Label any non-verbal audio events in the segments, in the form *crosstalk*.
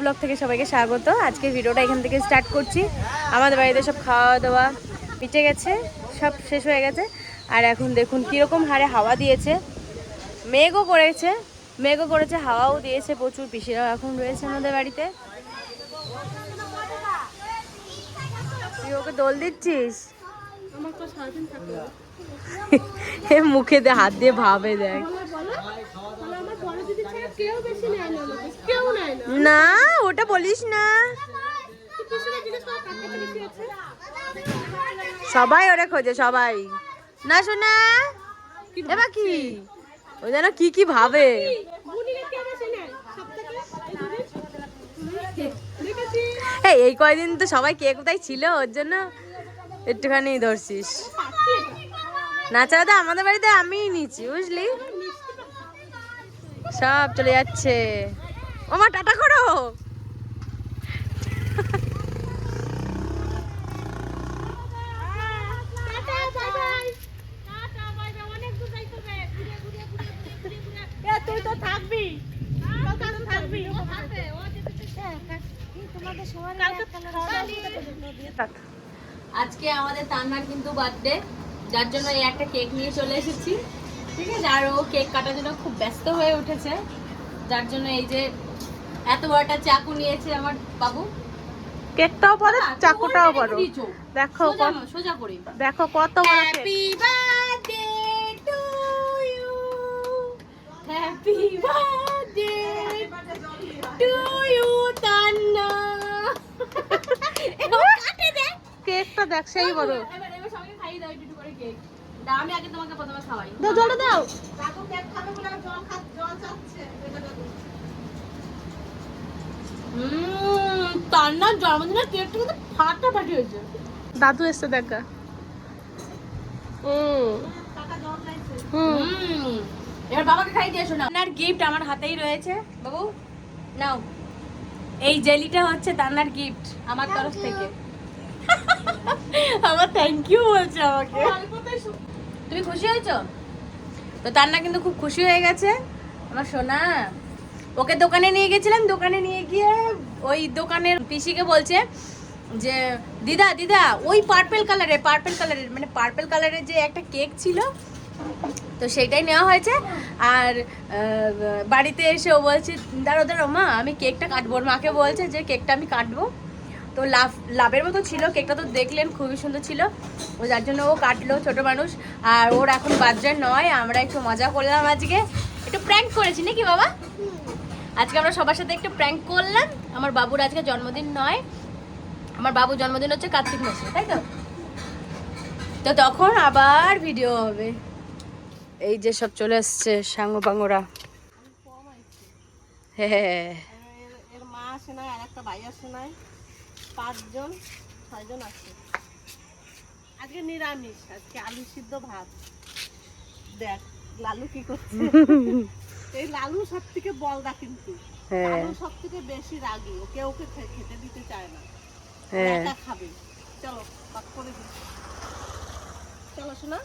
Blog থেকে সবাইকে স্বাগত। আজকে ভিডিওটা এখান থেকে স্টার্ট করছি। আমাদের বাড়িতে সব খাওয়া দাওয়া মিটে গেছে, সব শেষ হয়ে গেছে। আর এখন দেখুন কীরকম হারে হাওয়া দিয়েছে। মেঘও করেছে মেঘও করেছে, হাওয়াও দিয়েছে প্রচুর পিসিরাও এখন রয়েছে আমাদের বাড়িতে। তুই ওকে দোল দিচ্ছিস? মুখে দিয়ে হাত দিয়ে ভাবে দেখ। না ওটা বলিস না। সবাই ওরে খোঁজে সবাই। না শোনা এবার কি? ও যেন কি কি ভাবে। এই কয়দিন তো সবাই কে কোথায় ছিল ওর জন্য একটুখানি ধরছিস। না তো আমাদের বাড়িতে আমিই নিচ্ছি বুঝলি? সব চলে যাচ্ছে। ও মা টাটা করো। তুই তো থাকবি। আজকে আমাদের তান্নার কিন্তু বার্থডে যার জন্য এই একটা কেক নিয়ে চলে এসেছি। ঠিক আছে? আর ও কেক কাটার জন্য খুব ব্যস্ত হয়ে উঠেছে। যার জন্য এই যে এত বড় একটা চাকু নিয়েছে আমার বাবু। কেকটাও না, তুমি চাকুটাও পারো। দেখো সোজা করে দেখো কত বড় happy birthday to you happy birthday to you Tanna কাটে কেকটা দেখ সেই বড় এবার এবার সবাইকে খাইয়ে দাও একটু একটু করে কেক দাও আমি আগে তোমাকে প্রথমে খাওয়াই। দাও জল দাও। হুম তান্নার জন্মদিনের কেকটা কিন্তু ফাটাফাটি হয়েছে। দাদু এসছে দেখা। হুম। হুম। হুম এবার বাবাকে খাইয়ে দিয়ে শোনা তান্নার গিফট আমার হাতেই রয়েছে বাবু। নাও। এই জেলিটা হচ্ছে তান্নার গিফট আমার তরফ থেকে। *laughs* আমার থ্যাংক ইউ বলছে আমাকে। তুমি খুশি হয়েছো? তো তান্না কিন্তু খুব খুশি হয়ে গেছে। আমার সোনা, ওকে দোকানে নিয়ে গেছিলাম। দোকানে নিয়ে গিয়ে ওই দোকানের পিসিকে বলছে যে, দিদা দিদা, ওই পার্পেল কালারের পার্পেল কালারের মানে পার্পেল কালারের যে একটা কেক ছিল, তো সেইটাই নেওয়া হয়েছে। আর বাড়িতে এসে ও বলছে দাঁড়ো দাঁড়ো মা, আমি কেকটা কাটবো। মাকে বলছে যে কেকটা আমি কাটবো। তো লাভ, লাভের মতো ছিল, কেকটা তো দেখলেন, খুবই সুন্দর ছিল। ও যার জন্য ও কাটলো, ছোট মানুষ। আর ওর এখন বাচ্চা নয়, আমরা একটু মজা করলাম আজকে। একটু প্র্যাঙ্ক করেছি নাকি বাবা? আজকে আমরা সবার সাথে একটু প্র্যাঙ্ক করলাম। আমার বাবুর আজকে জন্মদিন নয়। আমার বাবুর জন্মদিন হচ্ছে কার্তিক মাসে, তাই তো? তো তখন আবার ভিডিও হবে। এই যে সব চলে আসছে, সাঙ্গ পাঙ্গরা। হ্যাঁ। এর- মা আসে নাই আর একটা ভাই আসে পাঁচজন ছয়জন আছে। আজকে নিরামিষ আজকে আলু সিদ্ধ ভাত। দেখ লালু কি করছে? *laughs* এই লালু সব থেকে বলদা কিন্তু। হ্যাঁ। লালু সব থেকে বেশি রাগি ওকে ওকে খেতে দিতে চায় না। হ্যাঁ। একা খাবে। চলো পাক করে দিই। চলো শোনা।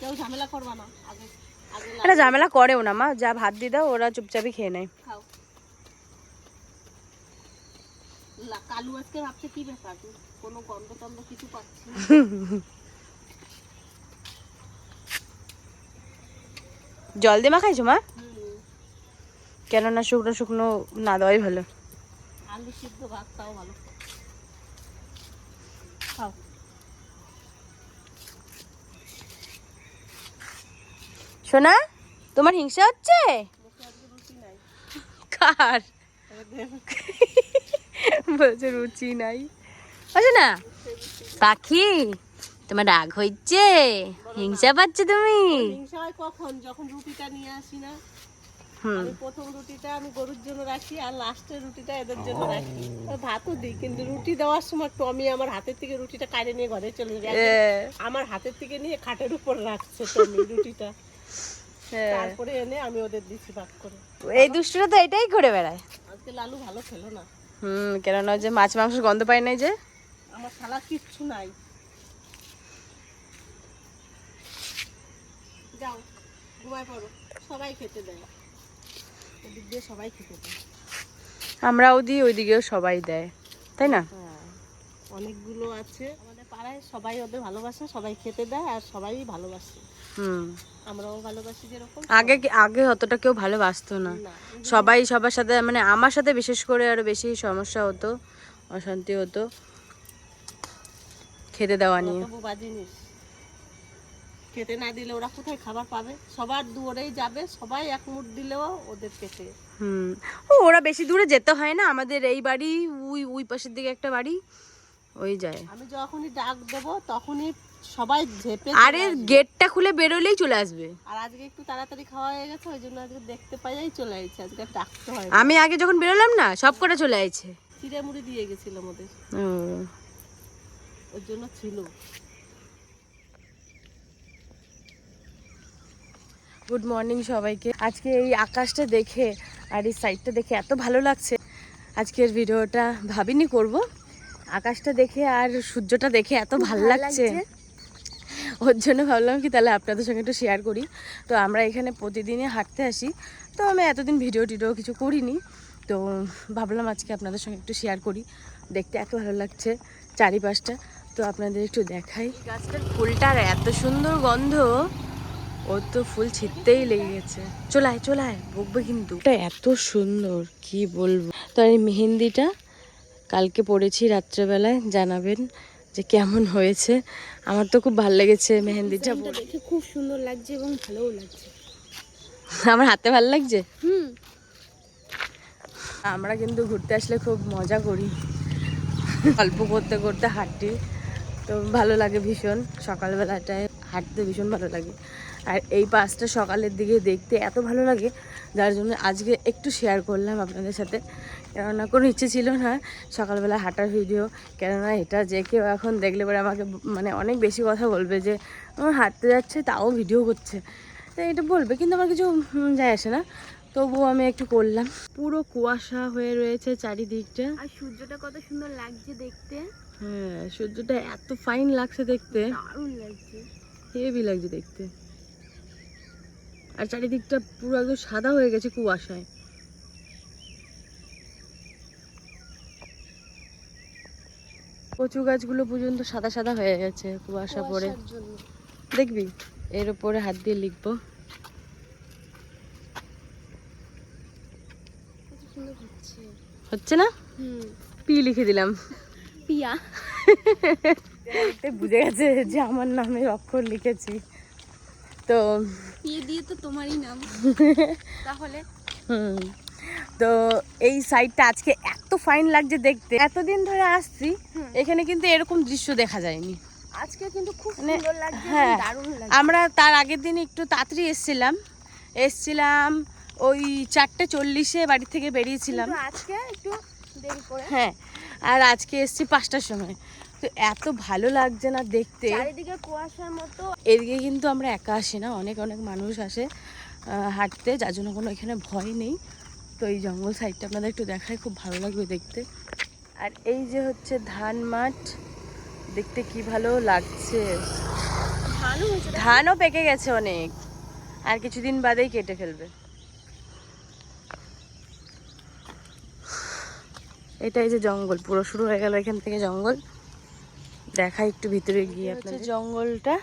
কেউ ঝামেলা করবা না। আগে আগে এটা ঝামেলা করেও না মা যা ভাত দিয়ে দাও ওরা চুপচাপই খেয়ে নেয়। খাও। কালু আজকে ভাবছে কি ব্যাপার? কোনো গন্ধ টন্ধ কিছু পাচ্ছি না। জল দিয়ে মাখাইছো মা? হুম, কেননা শুকনো শুকনো না দেওয়াই ভালো। আলু সিদ্ধ ভাত তাও ভালো। খাও। শোনা তোমার হিংসা হচ্ছে? কার? বলছে রুচি নাই। আছে না পাখি তোমার রাগ হচ্ছে হিংসা পাচ্ছে তুমি? হিংসা হয় কখন? যখন রুটিটা নিয়ে আসি না আমি প্রথম রুটিটা আমি গরুর জন্য রাখি আর লাস্টের রুটিটা এদের জন্য রাখি। ভাতও দিই কিন্তু রুটি দেওয়ার সময় টমি আমার হাতের থেকে রুটিটা কাটে নিয়ে ঘরে চলে আমার হাতের থেকে নিয়ে খাটের উপর রাখছে টমি রুটিটা। তারপরে এনে আমি ওদের ভাগ করে। এই দুষ্টুরা তো এটাই করে বেড়ায়। আজকে লালু ভালো খেলো না। হুম কেননা যে মাছ মাংস গন্ধ পায় নাই যে। আমার শালা কিচ্ছু নাই। যাও ঘুমায় পড়ো। সবাই খেতে দেয়। এদিক দিয়ে সবাই খেতে দেয়। আমরাও দিই ওইদিকেও সবাই দেয়। তাই না? হ্যাঁ অনেকগুলো আছে। আমাদের পাড়ায় সবাই ওদের ভালোবাসে সবাই খেতে দেয় আর সবাই ভালোবাসে। আমরাও ভালোবাসি যেরকম। আগে আগে অতটা কেউ ভালোবাসতো না। সবাই সবার সাথে মানে আমার সাথে বিশেষ করে আরও বেশি সমস্যা হতো অশান্তি হতো খেতে দেওয়া নিয়ে। খেতে না দিলে ওরা কোথায় খাবার পাবে? সবার দুয়ারেই যাবে সবাই এক মুঠ দিলেও ওদের পেটে। হুম। ও ওরা বেশি দূরে যেতে হয় না? আমাদের এই বাড়ি ওই ওই পাশের দিকে একটা বাড়ি ওই যায়। আমি যখনই ডাক দেব তখনই সবাই ঝেপে আরে গেটটা খুলে বেরোলেই চলে আসবে। আর আজকে একটু তাড়াতাড়ি খাওয়া হয়ে গেছে ওই জন্য আজকে দেখতে পাইয়াই চলে আসছে আজকে ডাকতে হয় আমি আগে যখন বেরোলাম না সব কটা চলে আসছে চিড়ে মুড়ি দিয়ে গেছিল আমাদের ওর জন্য ছিল। গুড মর্নিং সবাইকে। আজকে এই আকাশটা দেখে আর এই সাইডটা দেখে এত ভালো লাগছে। আজকের ভিডিওটা ভাবিনি করব। আকাশটা দেখে আর সূর্যটা দেখে এত ভালো লাগছে। ওর জন্য ভাবলাম কি তাহলে আপনাদের সঙ্গে একটু শেয়ার করি। তো আমরা এখানে প্রতিদিনই হাঁটতে আসি। তো আমি এতদিন ভিডিও টিডিও কিছু করিনি। তো ভাবলাম আজকে আপনাদের সঙ্গে একটু শেয়ার করি। দেখতে এত ভালো লাগছে চারিপাশটা। তো আপনাদের একটু দেখাই। গাছটার ফুলটার এত সুন্দর গন্ধ ও তো ফুল ছিটতেই লেগে গেছে। চলায় চলায়, বকবে কিন্তু। এত সুন্দর, কি বলব? তো এই মেহেন্দিটা কালকে পড়েছি রাত্রেবেলায়, জানাবেন। যে কেমন হয়েছে। আমার তো খুব ভালো লেগেছে মেহেন্দিটা পরে। দেখে খুব সুন্দর লাগছে এবং ভালোও লাগছে। আমার হাতে ভালো লাগছে? হুম। আমরা কিন্তু ঘুরতে আসলে খুব মজা করি। গল্প করতে করতে হাঁটি তো ভালো লাগে ভীষণ সকালবেলাটায়। হাঁটতে ভীষণ ভালো লাগে। আর এই পাঁচটা সকালের দিকে দেখতে এত ভালো লাগে যার জন্য আজকে একটু শেয়ার করলাম আপনাদের সাথে। কেননা কোনো ইচ্ছে ছিল না সকালবেলা হাঁটার ভিডিও কেননা এটা যে কেউ এখন দেখলে পরে আমাকে মানে অনেক বেশি কথা বলবে যে হাঁটতে যাচ্ছে তাও ভিডিও করছে। তো এটা বলবে কিন্তু আমার কিছু যায় আসে না। তবুও আমি একটু করলাম। পুরো কুয়াশা হয়ে রয়েছে চারিদিকটা। আর সূর্যটা কত সুন্দর লাগছে দেখতে। হ্যাঁ সূর্যটা এত ফাইন লাগছে দেখতে। দারুণ লাগছে। হেভি লাগছে দেখতে। আর চারিদিকটা পুরো একদম সাদা হয়ে গেছে কুয়াশায়। কচু গাছগুলো পর্যন্ত সাদা সাদা হয়ে গেছে কুয়াশা পড়ে। জন্য। দেখবি এর উপরে হাত দিয়ে লিখব। হচ্ছে। হচ্ছে না? পি লিখে দিলাম। পিয়া। *laughs* বুঝে গেছে যে আমার নামের অক্ষর লিখেছি। তো দিয়ে তো তোমারই নাম। *laughs* তাহলে? হুম। তো এই সাইডটা আজকে এত ফাইন লাগছে দেখতে। এতদিন ধরে আসছি এখানে কিন্তু এরকম দৃশ্য দেখা যায়নি। আজকে কিন্তু খুব মানে, সুন্দর লাগছে হ্যাঁ, আমরা তার আগের দিন একটু তাড়াতাড়ি এসছিলাম। এসছিলাম ওই চারটে চল্লিশে বাড়ি থেকে বেরিয়েছিলাম। আজকে একটু দেরি করে। হ্যাঁ আর আজকে এসছি পাঁচটার সময়। তো এত ভালো লাগছে না দেখতে। চারিদিকে কুয়াশার মতো। এদিকে কিন্তু আমরা একা আসি না অনেক অনেক মানুষ আসে হাঁটতে যার জন্য কোনো এখানে ভয় নেই। তো এই জঙ্গল সাইডটা আপনাদের একটু দেখায় খুব ভালো লাগবে দেখতে। আর এই যে হচ্ছে ধান মাঠ দেখতে কি ভালো লাগছে। ধানও পেকে গেছে অনেক। আর কিছুদিন বাদেই কেটে ফেলবে। এটাই যে জঙ্গল পুরো শুরু হয়ে গেল এখান থেকে জঙ্গল। দেখা একটু ভিতরে গিয়ে আপনার জঙ্গলটা।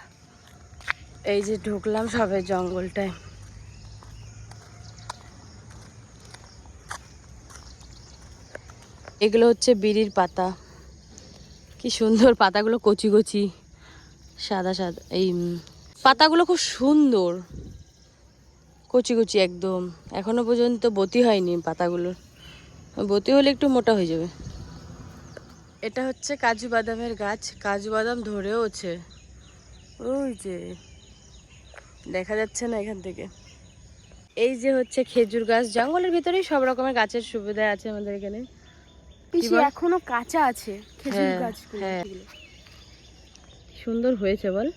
এই যে ঢুকলাম সবে জঙ্গলটায়। এগুলো হচ্ছে বিড়ির পাতা। কি সুন্দর পাতাগুলো কচি কচি সাদা সাদা এই পাতাগুলো খুব সুন্দর। কচি কচি একদম। এখনও পর্যন্ত বতি হয়নি পাতাগুলোর। বতি হলে একটু মোটা হয়ে যাবে। এটা হচ্ছে কাজু বাদামের গাছ। কাজু বাদাম ধরেওছে ওই যে দেখা যাচ্ছে না এখান থেকে। এই যে হচ্ছে খেজুর গাছ। জঙ্গলের ভিতরেই সব রকমের গাছের সুবিধা আছে আমাদের এখানে? এখনও কাঁচা আছে খেজুর হ্যাঁ, গাছগুলো। হ্যাঁ। সুন্দর হয়েছে বল।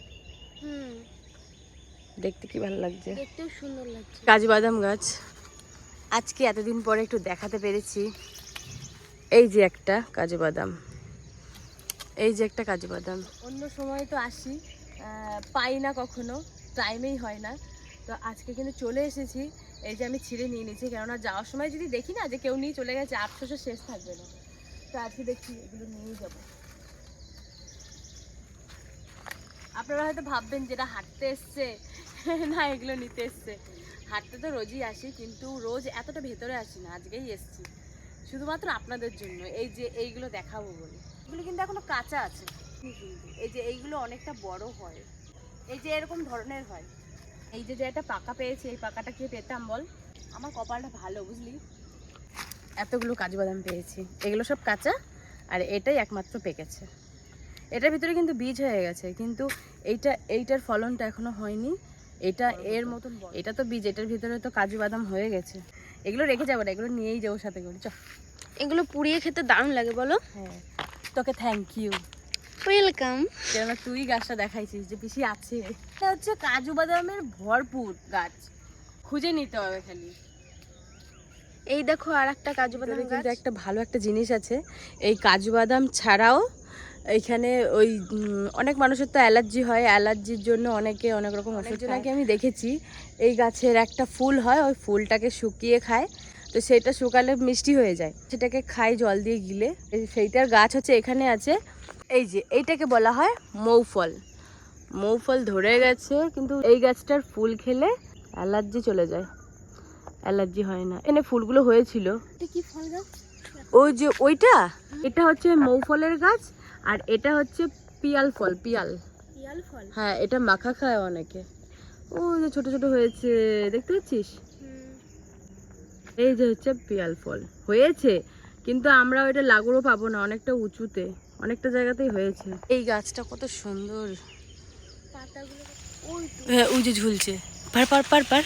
দেখতে কি ভালো লাগছে? দেখতেও সুন্দর লাগছে। কাজু বাদাম গাছ। আজকে এতদিন পরে একটু দেখাতে পেরেছি। এই যে একটা কাজু বাদাম। এই যে একটা কাজু বাদাম। অন্য সময় তো আসি পাই না কখনো, টাইমেই হয় না। তো আজকে কিন্তু চলে এসেছি, এই যে আমি ছিঁড়ে নিয়ে নিয়েছি, কেননা যাওয়ার সময় যদি দেখি না যে কেউ নিয়ে চলে গেছে আফসোসের শেষ থাকবে না। তো আজকে দেখি এগুলো নিয়ে যাব। আপনারা হয়তো ভাববেন যেটা হাঁটতে এসছে। *laughs* না, এগুলো নিতে এসছে। হাঁটতে তো রোজই আসি, কিন্তু রোজ এতটা ভেতরে আসি না, আজকেই এসছি। শুধুমাত্র আপনাদের জন্য, এই যে এইগুলো দেখাবো বলে। এগুলো কিন্তু এখনও কাঁচা আছে। এই যে এইগুলো অনেকটা বড় হয়। এই যে এরকম ধরনের হয়। এই যে যে একটা পাকা পেয়েছি এই পাকাটা কি পেতাম বল? আমার কপালটা ভালো বুঝলি? এতগুলো কাজু বাদাম পেয়েছি। এগুলো সব কাঁচা আর এটাই একমাত্র পেকেছে। এটার ভিতরে কিন্তু বীজ হয়ে গেছে কিন্তু এইটা এইটার ফলনটা এখনও হয়নি। এটা এর মতন এটা তো বীজ এটার ভিতরে তো কাজু বাদাম হয়ে গেছে। এগুলো রেখে যাব না এগুলো নিয়েই যাব সাথে করে। চ। এগুলো পুড়িয়ে খেতে দারুণ লাগে বলো। হ্যাঁ। তোকে থ্যাংক ইউ ওয়েলকাম কেননা তুই গাছটা দেখাইছিস যে পিসি আছে। এটা হচ্ছে কাজু বাদামের ভরপুর গাছ। খুঁজে নিতে হবে খালি। এই দেখো আর একটা কাজু বাদাম কিন্তু একটা ভালো একটা জিনিস আছে। এই কাজু বাদাম ছাড়াও এইখানে ওই অনেক মানুষের তো অ্যালার্জি হয়। অ্যালার্জির জন্য অনেকে অনেক রকম ওষুধ নাকি আমি দেখেছি। এই গাছের একটা ফুল হয় ওই ফুলটাকে শুকিয়ে খায়। তো সেটা শুকালে মিষ্টি হয়ে যায়। সেটাকে খায় জল দিয়ে গিলে। এই সেইটার গাছ হচ্ছে এখানে আছে। এই যে এইটাকে বলা হয় মৌফল। মৌফল ধরে গেছে কিন্তু এই গাছটার ফুল খেলে অ্যালার্জি চলে যায়। অ্যালার্জি হয় না। এখানে ফুলগুলো হয়েছিল। এটা কি ফল গাছ? ওই যে ওইটা? এটা হচ্ছে মৌফলের গাছ আর এটা হচ্ছে পিয়াল ফল পিয়াল। পিয়াল ফল? হ্যাঁ এটা মাখা খায় অনেকে। ও যে ছোট ছোট হয়েছে দেখতে পাচ্ছিস? এই যে হচ্ছে পিয়াল ফল। হয়েছে কিন্তু আমরা ওইটা লাগড়ও পাবো না অনেকটা উঁচুতে অনেকটা জায়গাতেই হয়েছে। এই গাছটা কত সুন্দর। পাতাগুলো ওই তো। হ্যাঁ ঝুলছে। পার পার পার পার।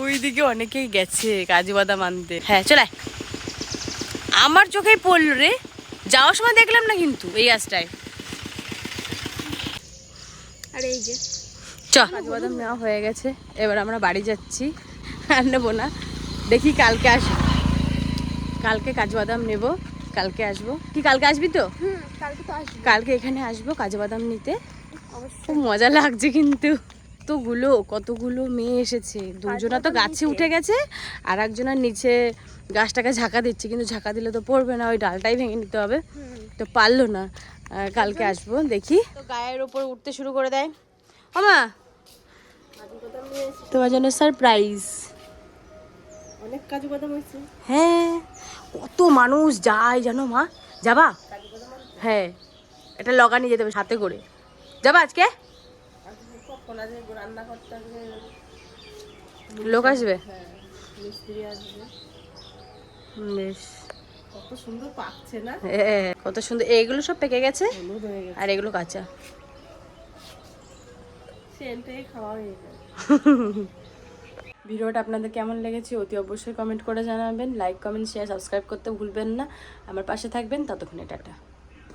ওই দিকে অনেকেই গেছে কাজু বাদাম আনতে। হ্যাঁ চলে আমার চোখেই পড়ল রে। যাওয়ার সময় দেখলাম না কিন্তু এই গাছটায়। আর এই যে চ। বাদাম নেওয়া হয়ে গেছে। এবার আমরা বাড়ি যাচ্ছি। আর নেব না। দেখি কালকে আস কালকে কাজু বাদাম নেব। কালকে আসব। কি কালকে আসবি তো? কালকে এখানে আসব কাজু বাদাম নিতে খুব মজা লাগছে কিন্তু। কতগুলো কতগুলো মেয়ে এসেছে। দুজনা তো গাছে উঠে গেছে। আর একজনের নিচে গাছটাকে ঝাঁকা দিচ্ছে। কিন্তু ঝাঁকা দিলে তো পড়বে না। ওই ডালটাই ভেঙে নিতে হবে। তো পারল না। কালকে আসব। দেখি। তো গায়ের ওপর উঠতে শুরু করে দেয়। মামা তোমার জন্য সারপ্রাইজ অনেক কাজু বাদাম হয়েছে। হ্যাঁ কত মানুষ যায় জানো মা? যাবা? হ্যাঁ এটা লগা নিয়ে যেতে হবে সাথে করে। যাবা আজকে? লোক আসবে? বেশ। কত সুন্দর পাকছে না? হ্যাঁ, কত সুন্দর। এইগুলো সব পেকে গেছে? আর এগুলো কাঁচা। খাওয়া হয়ে গেছে। *laughs* ভিডিওটা আপনাদের কেমন লেগেছে অতি অবশ্যই কমেন্ট করে জানাবেন লাইক কমেন্ট শেয়ার সাবস্ক্রাইব করতে ভুলবেন না। আমার পাশে থাকবেন, ততক্ষণে টাটা।